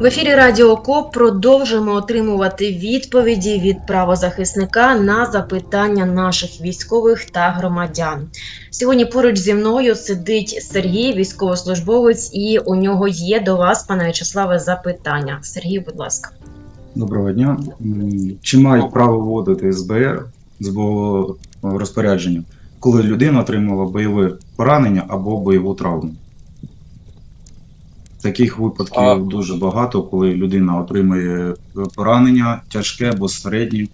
В ефірі Радіо КОП продовжуємо отримувати відповіді від правозахисника на запитання наших військових та громадян. Сьогодні поруч зі мною сидить Сергій, військовослужбовець, і у нього є до вас, пане В'ячеславе, запитання. Сергій, будь ласка. Доброго дня. Чи мають право вводити СБР з бойового розпорядження, коли людина отримала бойове поранення або бойову травму? Таких випадків А- дуже багато, коли людина отримує поранення тяжке або середнє,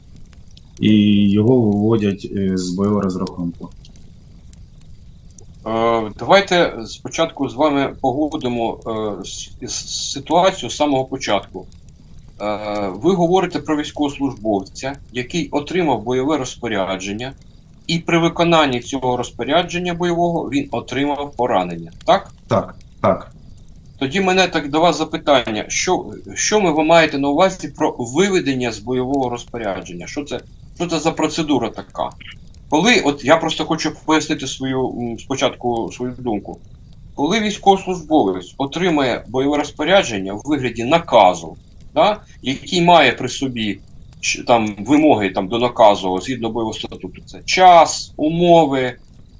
і його виводять е, з бойового розрахунку. Е, Давайте спочатку з вами погодимо е, ситуацію з самого початку. Ви говорите про військовослужбовця, який отримав бойове розпорядження, і при виконанні цього розпорядження бойового він отримав поранення. Так? Так, так. Тоді мене так до вас запитання: що, що ви маєте на увазі про виведення з бойового розпорядження? Що це, що це за процедура така? Коли, от я просто хочу пояснити свою спочатку свою думку. Коли військовослужбовець отримає бойове розпорядження в вигляді наказу, да, який має при собі там, вимоги там, до наказу згідно бойового статуту, це час, умови,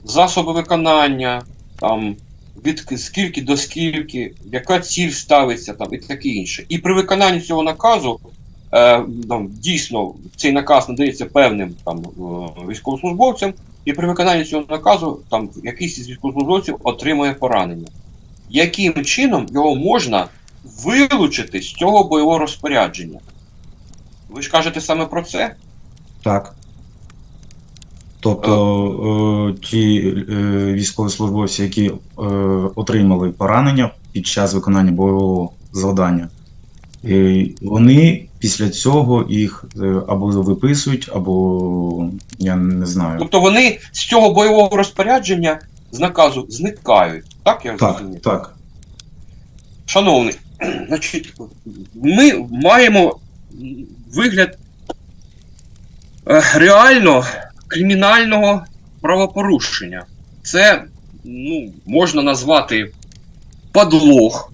засоби виконання, там, від скільки до скільки, яка ціль ставиться там і таке інше. І при виконанні цього наказу е, там, дійсно цей наказ надається певним там, е, військовослужбовцям, і при виконанні цього наказу там якийсь із військовослужбовців отримує поранення. Яким чином його можна вилучити з цього бойового розпорядження? Ви ж кажете саме про це? Так. Тобто е, ті е, військовослужбовці, які е, отримали поранення під час виконання бойового завдання, вони після цього їх або виписують, або я не знаю. Тобто вони з цього бойового розпорядження з наказу зникають. Так я Так, розумію? так. Шановний, значить, ми маємо вигляд реально кримінального правопорушення. Це ну, можна назвати подлог.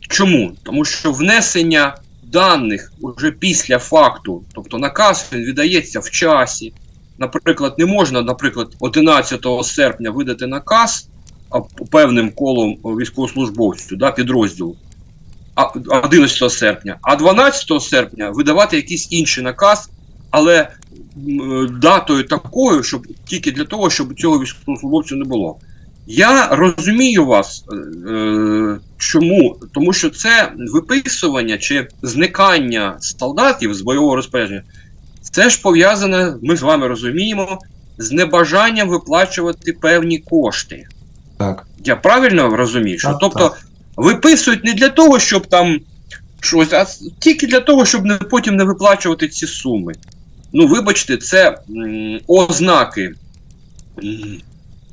Чому? Тому що внесення даних уже після факту, тобто наказ він віддається в часі. Наприклад, не можна, наприклад, 11 серпня видати наказ певним колом військовослужбовцю да, підрозділу а, 11 серпня, а 12 серпня видавати якийсь інший наказ, але датою такою, щоб тільки для того, щоб цього військовослужбовця не було. Я розумію вас, е, е, чому? Тому що це виписування чи зникання солдатів з бойового розпорядження, це ж пов'язане, ми з вами розуміємо, з небажанням виплачувати певні кошти. Так. Я правильно розумію? Що, Так, тобто так. виписують не для того, щоб там щось, а тільки для того, щоб не, потім не виплачувати ці суми. Ну, вибачте, це ознаки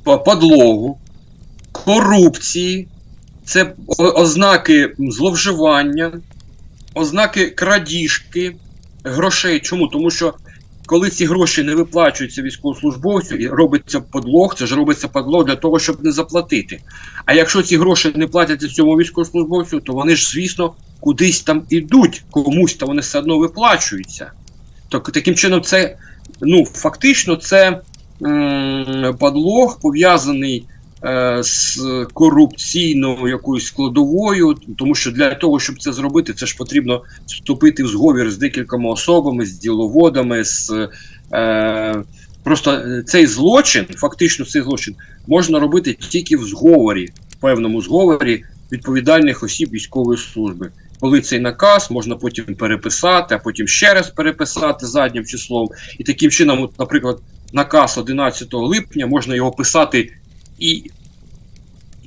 подлогу, корупції, це ознаки зловживання, ознаки крадіжки грошей. Чому? Тому що коли ці гроші не виплачуються військовослужбовцю і робиться подлог, це ж робиться подлог для того, щоб не заплатити. А якщо ці гроші не платяться цьому військовослужбовцю, то вони ж, звісно, кудись там ідуть, комусь то вони все одно виплачуються. Так, таким чином, це ну, фактично це подлог пов'язаний е, з корупційною якоюсь складовою, тому що для того, щоб це зробити, це ж потрібно вступити в зговір з декількома особами, з діловодами, з е, просто е, цей злочин, фактично цей злочин, можна робити тільки в зговорі, в певному зговорі відповідальних осіб військової служби. Коли цей наказ можна потім переписати, а потім ще раз переписати заднім числом. І таким чином, от, наприклад, наказ 11 липня можна його писати і,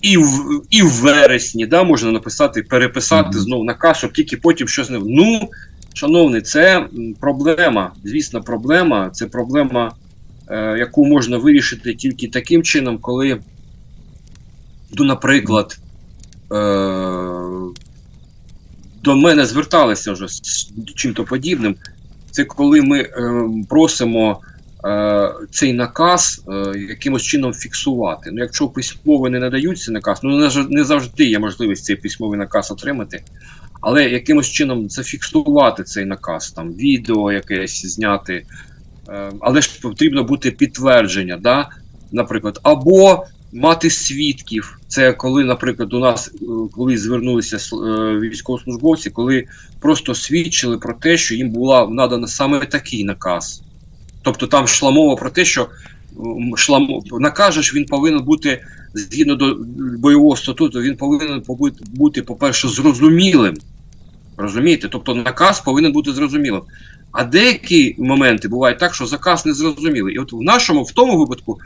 і, в, і в вересні, да, можна написати, переписати Мгм. знову наказ, щоб тільки потім щось не. Ну, шановний, це проблема. Звісно, проблема. Це проблема, е, яку можна вирішити тільки таким чином, коли, ну, наприклад, е, до мене зверталися вже з чим-то подібним. Це коли ми е, просимо е, цей наказ е, якимось чином фіксувати. Ну, якщо письмово не надають цей наказ, ну не завжди є можливість цей письмовий наказ отримати. але якимось чином зафіксувати цей наказ, там відео якесь зняти. Е, але ж потрібно бути підтвердження, да? наприклад, або мати свідків. Це коли, наприклад, у нас е, коли звернулися е, військовослужбовці, коли просто свідчили про те, що їм була надана саме такий наказ. Тобто там йшла мова про те, що м, йшла мо- наказ, же ж він повинен бути згідно до бойового статуту, він повинен бути, по-перше, зрозумілим. Розумієте? Тобто наказ повинен бути зрозумілим. А деякі моменти бувають так, що заказ не зрозумілий. І от в нашому, в тому випадку,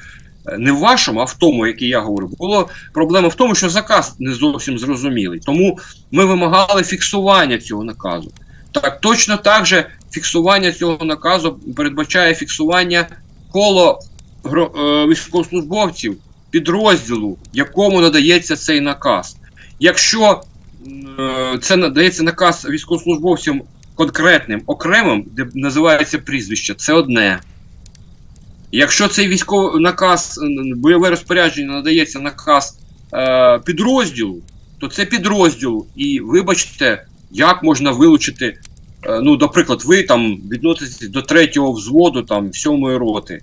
не в вашому, а в тому, який я говорю, було проблема в тому, що заказ не зовсім зрозумілий. Тому ми вимагали фіксування цього наказу. Так, точно так же фіксування цього наказу передбачає фіксування коло е, військовослужбовців підрозділу, якому надається цей наказ. Якщо е, це надається наказ військовослужбовцям конкретним, окремим, де називається прізвище, це одне. Якщо цей військовий наказ, е, бойове розпорядження надається наказ е, підрозділу, то це підрозділ. І вибачте, як можна вилучити, е, ну, наприклад, ви там відноситесь до третього взводу, там, сьомої роти.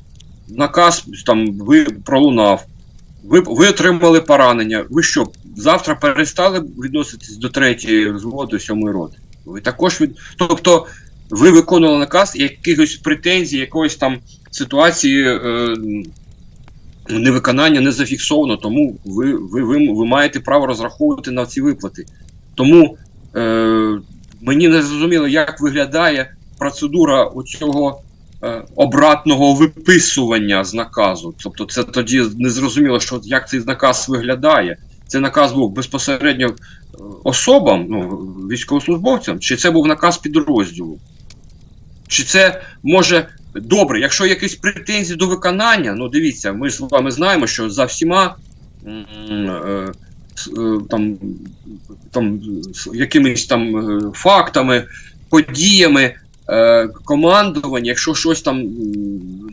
Наказ там ви пролунав. Ви, ви отримали поранення. Ви що, завтра перестали відноситись до третьої взводу сьомої роти? Ви також від. Тобто ви виконували наказ якихось претензій, якоїсь там ситуації е, невиконання не зафіксовано, тому ви, ви, ви, ви маєте право розраховувати на ці виплати. Тому е, мені не зрозуміло, як виглядає процедура цього е, обратного виписування з наказу. Тобто, це тоді не зрозуміло, що як цей наказ виглядає. Цей наказ був безпосередньо е, особам, ну, військовослужбовцям, чи це був наказ підрозділу? Чи це може добре, якщо якісь претензії до виконання, ну дивіться, ми з вами знаємо, що за всіма е, е, там, там якимись там е, фактами, подіями командування, якщо щось там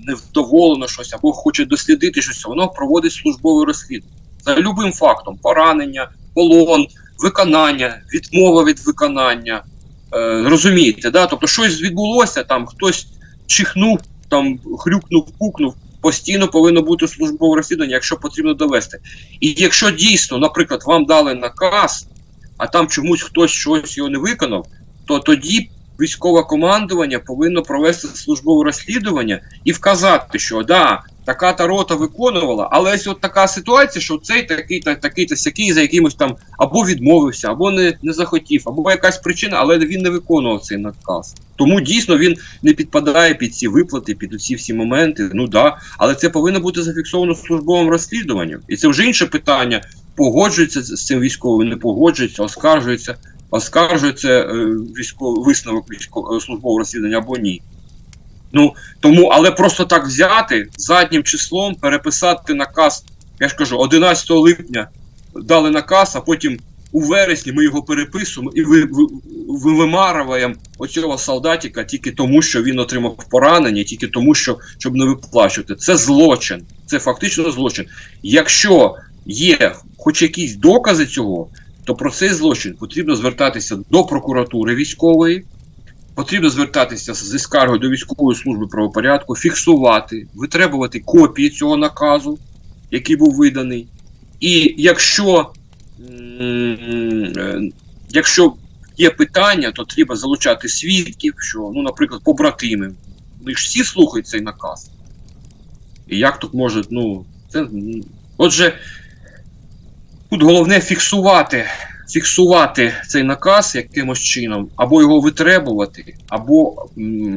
невдоволено щось або хоче дослідити щось, воно проводить службове розслідування. За любим фактом: поранення, полон, виконання, відмова від виконання. Розумієте, да? тобто щось відбулося, там хтось чихнув, там хрюкнув, кукнув. Постійно повинно бути службове розслідування, якщо потрібно довести. І якщо дійсно, наприклад, вам дали наказ, а там чомусь хтось щось його не виконав, то тоді військове командування повинно провести службове розслідування і вказати, що да, така та рота виконувала, але ось от така ситуація, що цей такий та такий та сякий за якимось там або відмовився, або не, не захотів, або якась причина, але він не виконував цей наказ. Тому дійсно він не підпадає під ці виплати, під ці всі моменти. Ну да, але це повинно бути зафіксовано службовим розслідуванням. І це вже інше питання. Погоджується з цим військовим, не погоджується, оскаржується, оскаржується е, військовий висновок військового службового розслідування або ні. Ну тому, але просто так взяти заднім числом, переписати наказ, я ж кажу, 11 липня дали наказ, а потім у вересні ми його переписуємо і ви, ви, ви вимарюємо оцього солдатика тільки тому, що він отримав поранення, тільки тому, що щоб не виплачувати. Це злочин, це фактично злочин. Якщо є хоч якісь докази цього, то про цей злочин потрібно звертатися до прокуратури військової. Потрібно звертатися зі скаргою до військової служби правопорядку, фіксувати, витребувати копії цього наказу, який був виданий. І якщо, е, якщо є питання, то треба залучати свідків, що, ну, наприклад, побратими. Вони ж всі слухають цей наказ. І як тут може, ну, це. Отже, тут головне фіксувати фіксувати цей наказ якимось чином, або його витребувати, або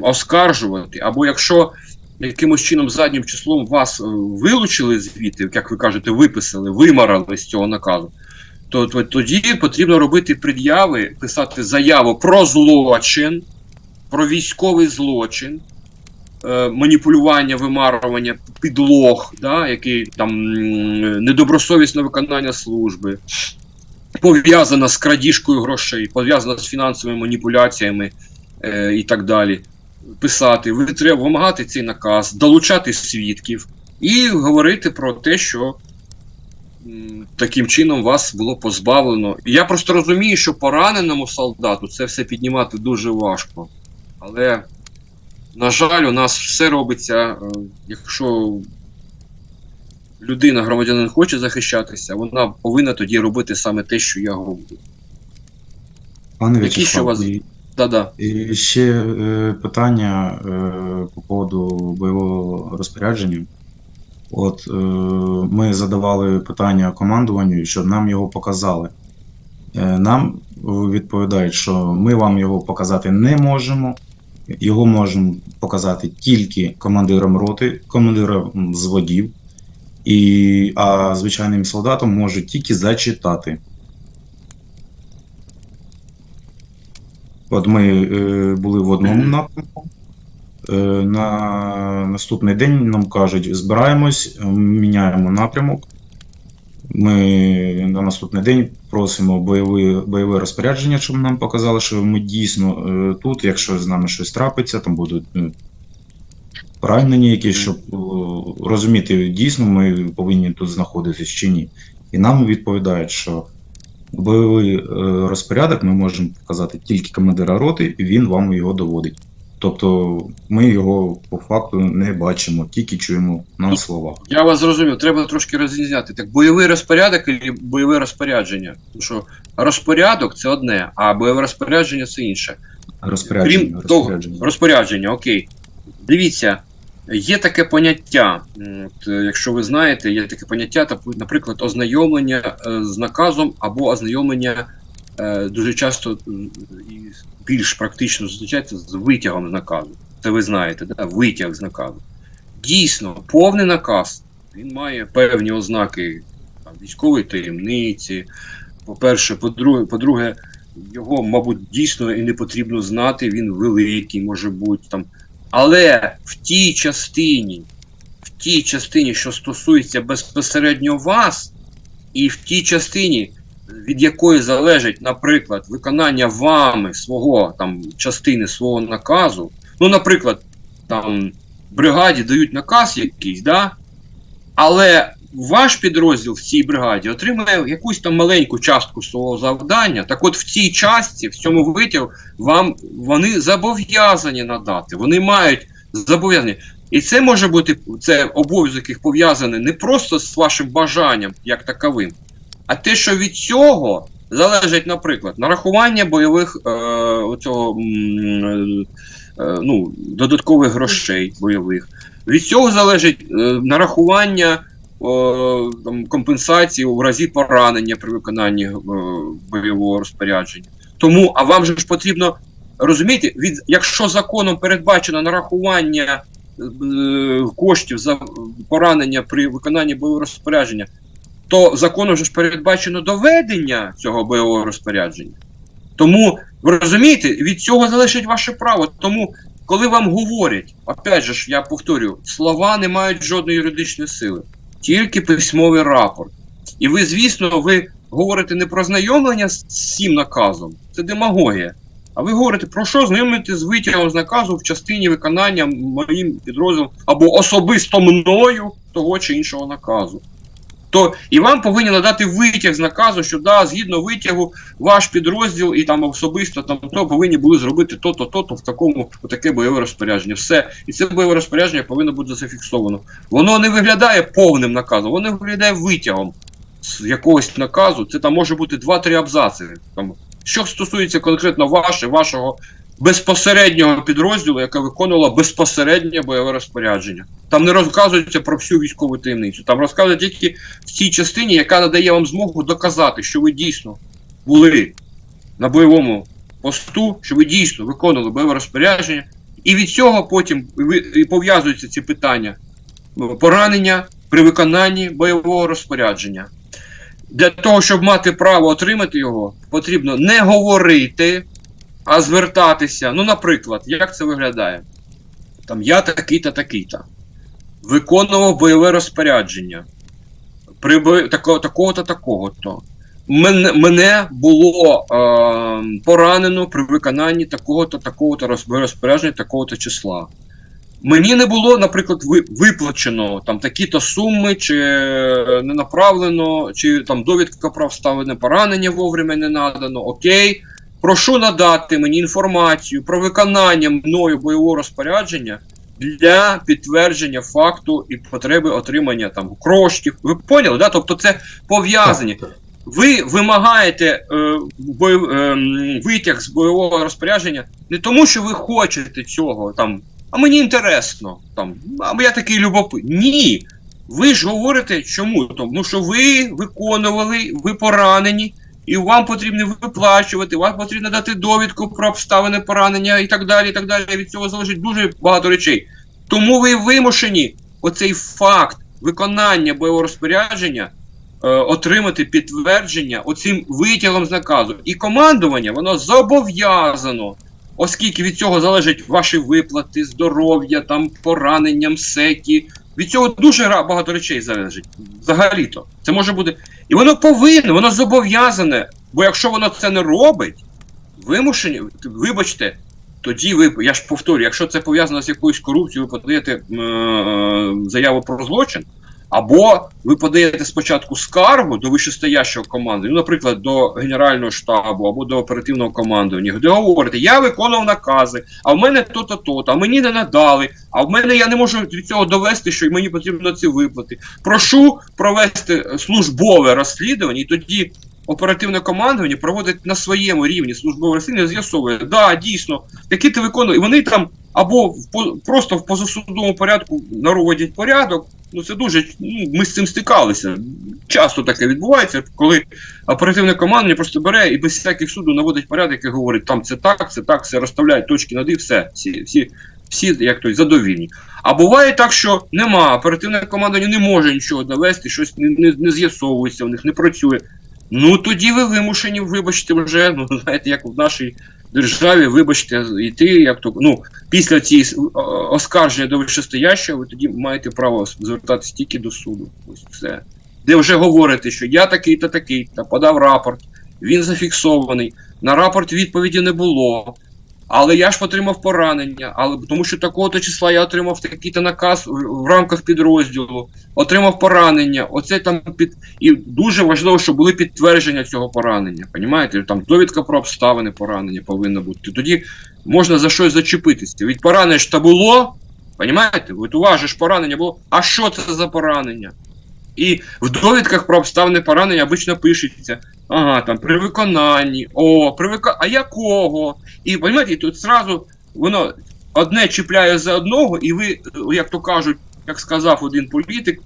оскаржувати, або якщо якимось чином заднім числом вас е, вилучили звідти, як ви кажете, виписали, вимарали з цього наказу, то тоді потрібно робити пред'яви, писати заяву про злочин, про військовий злочин. Е, Маніпулювання, вимарування, підлог, да, який там недобросовісне виконання служби, пов'язана з крадіжкою грошей, пов'язана з фінансовими маніпуляціями е, і так далі. Писати, ви треба вимагати цей наказ, долучати свідків і говорити про те, що м, таким чином вас було позбавлено. Я просто розумію, що пораненому солдату це все піднімати дуже важко. Але, на жаль, у нас все робиться, е, якщо людина, громадянин хоче захищатися, вона повинна тоді робити саме те, що я говорю. Пане Які ще у вас- Да-да. І ще е, питання е, по поводу бойового розпорядження. От е, ми задавали питання командуванню, щоб нам його показали. Е, нам відповідають, що ми вам його показати не можемо. Його можемо показати тільки командирам роти, командирам зводів, і, а звичайним солдатам можуть тільки зачитати. От ми е, були в одному напрямку. Е, на наступний день нам кажуть, збираємось, міняємо напрямок. Ми на наступний день просимо бойове, бойове розпорядження, щоб нам показали, що ми дійсно е, тут, якщо з нами щось трапиться, там будуть е, поранені якісь, щоб е, розуміти, дійсно ми повинні тут знаходитись чи ні. І нам відповідають, що бойовий е, розпорядок ми можемо показати тільки командира роти, і він вам його доводить. Тобто ми його по факту не бачимо, тільки чуємо на словах. Я вас зрозумів, треба трошки розрізняти. Так, бойовий розпорядок і бойове розпорядження. Тому що розпорядок це одне, а бойове розпорядження це інше. Розпорядження, Крім того, розпорядження. розпорядження, окей. Дивіться, є таке поняття. От, е, якщо ви знаєте, є таке поняття, наприклад, ознайомлення е, з наказом або ознайомлення дуже часто і більш практично зустрічається з витягом з наказу. Це ви знаєте, да? витяг з наказу. Дійсно, повний наказ він має певні ознаки там, військової таємниці. По-перше, по-друге, по-друге, його, мабуть, дійсно і не потрібно знати, він великий, може бути там. Але в тій частині, в тій частині, що стосується безпосередньо вас, і в тій частині, від якої залежить, наприклад, виконання вами свого там частини свого наказу. Ну, наприклад, там бригаді дають наказ якийсь, да? але ваш підрозділ в цій бригаді отримує якусь там маленьку частку свого завдання. Так от в цій частці, в цьому витягу, вам вони зобов'язані надати. Вони мають зобов'язані. І це може бути це обов'язок, який пов'язаний не просто з вашим бажанням як таковим, а те, що від цього залежить, наприклад, нарахування бойових е, оцього, е, ну, додаткових грошей бойових. Від цього залежить е, нарахування о, там, компенсації у разі поранення при виконанні е, бойового розпорядження. Тому, а вам же ж потрібно розумієте, від, якщо законом передбачено нарахування е, коштів за поранення при виконанні бойового розпорядження, то законом же ж передбачено доведення цього бойового розпорядження. Тому, ви розумієте, від цього залежить ваше право. Тому, коли вам говорять, опять же ж, я повторюю, слова не мають жодної юридичної сили, тільки письмовий рапорт. І ви, звісно, ви говорите не про знайомлення з цим наказом, це демагогія. А ви говорите, про що знайомити з витягом з наказу в частині виконання моїм підрозділом або особисто мною того чи іншого наказу. То і вам повинні надати витяг з наказу, що да, згідно витягу, ваш підрозділ і там особисто там то повинні були зробити то-то, то-то в такому таке бойове розпорядження. Все. І це бойове розпорядження повинно бути зафіксовано. Воно не виглядає повним наказом, воно виглядає витягом з якогось наказу. Це там може бути 2-3 абзаци. Там, що стосується конкретно ваше, вашого безпосереднього підрозділу, яке виконувало безпосереднє бойове розпорядження. Там не розказується про всю військову таємницю. Там розказують тільки в цій частині, яка надає вам змогу доказати, що ви дійсно були на бойовому посту, що ви дійсно виконували бойове розпорядження, і від цього потім пов'язуються ці питання ну, поранення при виконанні бойового розпорядження. Для того, щоб мати право отримати його, потрібно не говорити, а звертатися. Ну, наприклад, як це виглядає? Там я такий-то, такий-то. Виконував бойове розпорядження. При такого-то, такого-то. Мене, мене було е, поранено при виконанні такого-то, такого-то розпорядження, такого-то числа. Мені не було, наприклад, виплачено там такі-то суми, чи не направлено, чи там довідка про вставлене поранення вовремя не надано. Окей, прошу надати мені інформацію про виконання мною бойового розпорядження для підтвердження факту і потреби отримання там коштів. Ви поняли? Да? Тобто це пов'язані. Ви вимагаєте е, бой, е, витяг з бойового розпорядження не тому, що ви хочете цього там, а мені інтересно, там, а я такий любопитний. Ні. Ви ж говорите, чому? Тому що ви виконували, ви поранені, і вам потрібно виплачувати, вам потрібно дати довідку про обставини поранення і так далі. і так далі. Від цього залежить дуже багато речей. Тому ви вимушені оцей факт виконання бойового розпорядження е, отримати підтвердження оцим витягом з наказу. І командування воно зобов'язано, оскільки від цього залежать ваші виплати, здоров'я, там поранення, МСЕКи. Від цього дуже багато речей залежить. Взагалі-то. Це може бути. І воно повинно, воно зобов'язане. Бо якщо воно це не робить, вимушені, вибачте, тоді ви, я ж повторюю, якщо це пов'язано з якоюсь корупцією, ви подаєте е, заяву про злочин, або ви подаєте спочатку скаргу до вищестоящого команди, ну, наприклад, до Генерального штабу або до оперативного командування, де говорите, я виконував накази, а в мене то-то, то-то, а мені не надали, а в мене я не можу від цього довести, що мені потрібно ці виплати. Прошу провести службове розслідування, і тоді оперативне командування проводить на своєму рівні службове розслідування, з'ясовує, да, дійсно, такі ти виконує, і вони там або в просто в позасудовому порядку наводять порядок. Ну це дуже ну, ми з цим стикалися. Часто таке відбувається, коли оперативне командування просто бере і без всяких суду наводить порядок і говорить, там це так, це так, все розставляють точки над і все. Всі, всі, всі як той задовільні. А буває так, що нема, оперативне командування не може нічого довести, щось не, не, не з'ясовується, в них не працює. Ну тоді ви вимушені, вибачте, вже, ну знаєте, як в нашій державі, вибачте, йти, як то ну після цієї оскарження до вищестоящого, ви тоді маєте право звертатись тільки до суду. Ось все. Де вже говорите, що я такий та такий, та подав рапорт, він зафіксований. На рапорт відповіді не було. Але я ж отримав поранення, але тому що такого-то числа я отримав такий-то наказ в, рамках підрозділу, отримав поранення. Оце там під і дуже важливо, щоб були підтвердження цього поранення. Понімаєте? Там довідка про обставини поранення повинна бути. Тоді можна за щось зачепитися. Від поранення ж та було. Понімаєте? От у вас же ж поранення було. А що це за поранення? І в довідках про обставини поранення обично пишеться. Ага, там при виконанні, о, при вика... а якого? І розумієте, тут зразу воно одне чіпляє за одного, і ви, як то кажуть, як сказав один політик,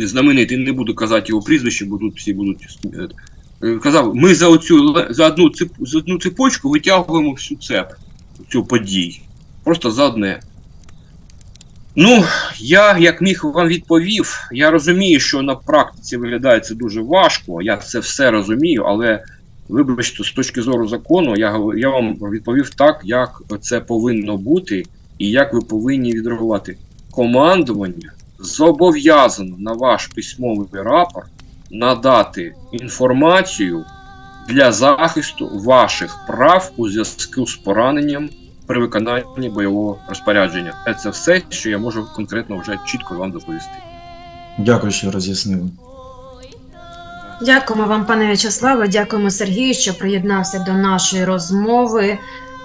знаменитий, не буду казати його прізвище, бо тут всі будуть. е, Казав, ми за оцю за одну за одну цепочку витягуємо всю цеп цю подій. Просто за одне. Ну, я як міг вам відповів, я розумію, що на практиці виглядає це дуже важко. Я це все розумію, але вибачте, з точки зору закону, я, я вам відповів так, як це повинно бути, і як ви повинні відреагувати. Командування зобов'язано на ваш письмовий рапорт надати інформацію для захисту ваших прав у зв'язку з пораненням при виконанні бойового розпорядження. Це все, що я можу конкретно вже чітко вам доповісти. Дякую, що роз'яснили. Дякуємо вам, пане В'ячеславе. Дякуємо Сергію, що приєднався до нашої розмови.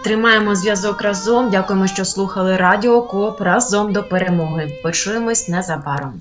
Тримаємо зв'язок разом. Дякуємо, що слухали Радіо Коп разом до перемоги. Почуємось незабаром.